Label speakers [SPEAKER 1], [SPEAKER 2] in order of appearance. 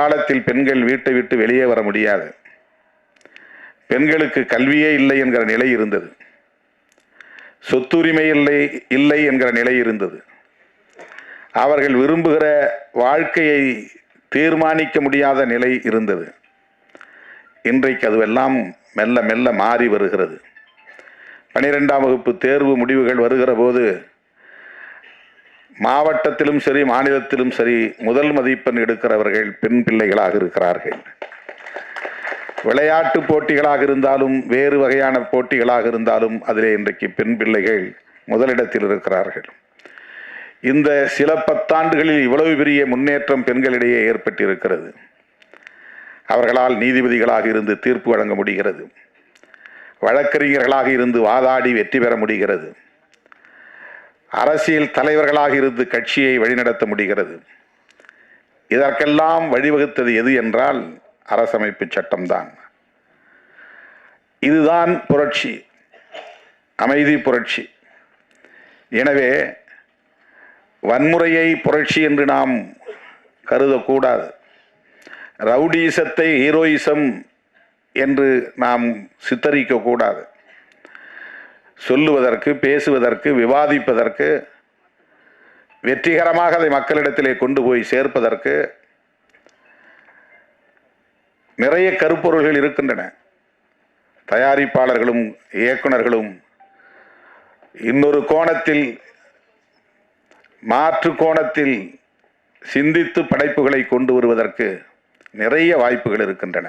[SPEAKER 1] காலத்தில் பெண்கள் வீட்டை விட்டு வெளியே வர முடியாது. பெண்களுக்கு கல்வியே இல்லை என்கிற நிலை இருந்தது. சொத்துரிமை இல்லை இல்லை என்கிற நிலை இருந்தது. அவர்கள் விரும்புகிற வாழ்க்கையை தீர்மானிக்க முடியாத நிலை இருந்தது. இன்றைக்கு அதுவெல்லாம் மெல்ல மெல்ல மாறி வருகிறது. பனிரெண்டாம் வகுப்பு தேர்வு முடிவுகள் வருகிற போது மாவட்டத்திலும் சரி மாநிலத்திலும் சரி முதல் மதிப்பெண் எடுக்கிறவர்கள் பெண் பிள்ளைகளாக இருக்கிறார்கள். விளையாட்டு போட்டிகளாக இருந்தாலும் வேறு வகையான போட்டிகளாக இருந்தாலும் அதிலே இன்றைக்கு பெண் பிள்ளைகள் முதலிடத்தில் இருக்கிறார்கள். இந்த சில பத்தாண்டுகளில் இவ்வளவு பெரிய முன்னேற்றம் பெண்களிடையே ஏற்பட்டிருக்கிறது. அவர்களால் நீதிபதிகளாக இருந்து தீர்ப்பு வழங்க முடிகிறது. வழக்கறிஞர்களாக இருந்து வாதாடி வெற்றி பெற முடிகிறது. அரசியல் தலைவர்களாக இருந்து கட்சியை வழிநடத்த முடிகிறது. இதற்கெல்லாம் வழிவகுத்தது எது என்றால் அரசமைப்பு சட்டம்தான். இதுதான் புரட்சி. அமைதி புரட்சி. எனவே வன்முறையை புரட்சி என்று நாம் கருதக்கூடாது. ரவுடிசத்தை ஹீரோயிசம் என்று நாம் சித்தரிக்கக்கூடாது. சொல்லுவதற்கு பேசுவதற்கு விவாதிப்பதற்கு வெற்றிகரமாக அதை மக்களிடத்திலே கொண்டு போய் சேர்ப்பதற்கு நிறைய கருப்பொருள்கள் இருக்கின்றன. தயாரிப்பாளர்களும் இயக்குனர்களும் இன்னொரு கோணத்தில் மாற்று கோணத்தில் சிந்தித்து படைப்புகளை கொண்டு வருவதற்கு நிறைய வாய்ப்புகள் இருக்கின்றன.